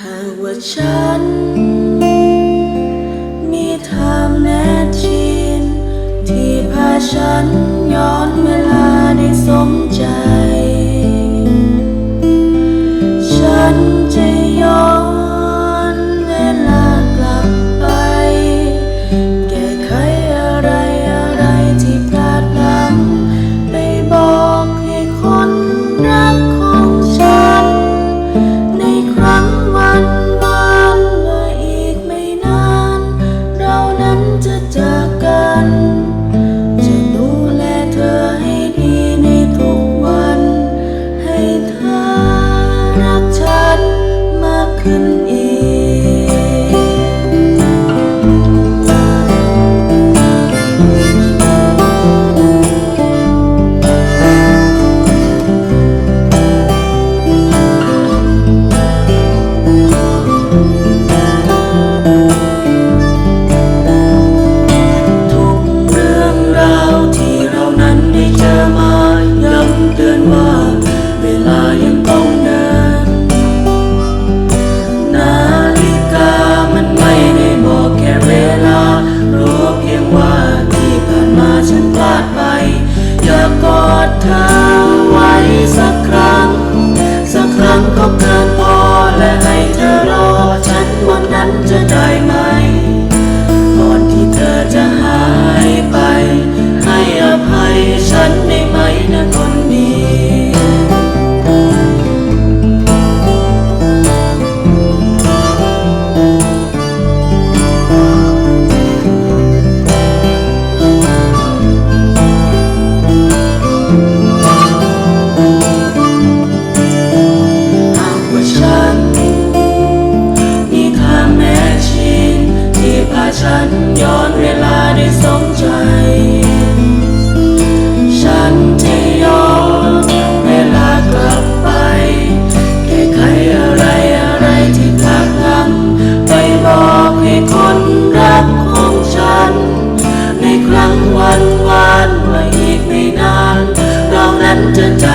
หากว่าฉัน มีทางแน่ชินที่พาฉันย้อนเวลาได้สมใจ looking time. ย้อนเวลาได้สมใจ ฉันที่ย้อนเวลากลับไป แก้ไขอะไรอะไรที่พลาดพลั้ไปบอกให้คนรักของฉัน ในครั้งวันวานมาอีกไม่นาน เรานั้จะจ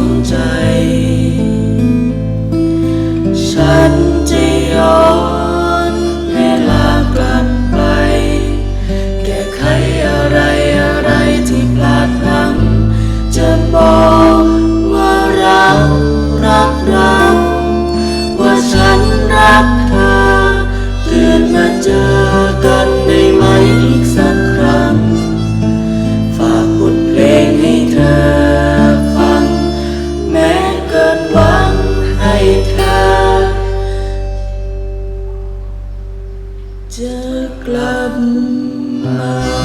มใจ จะกลับมา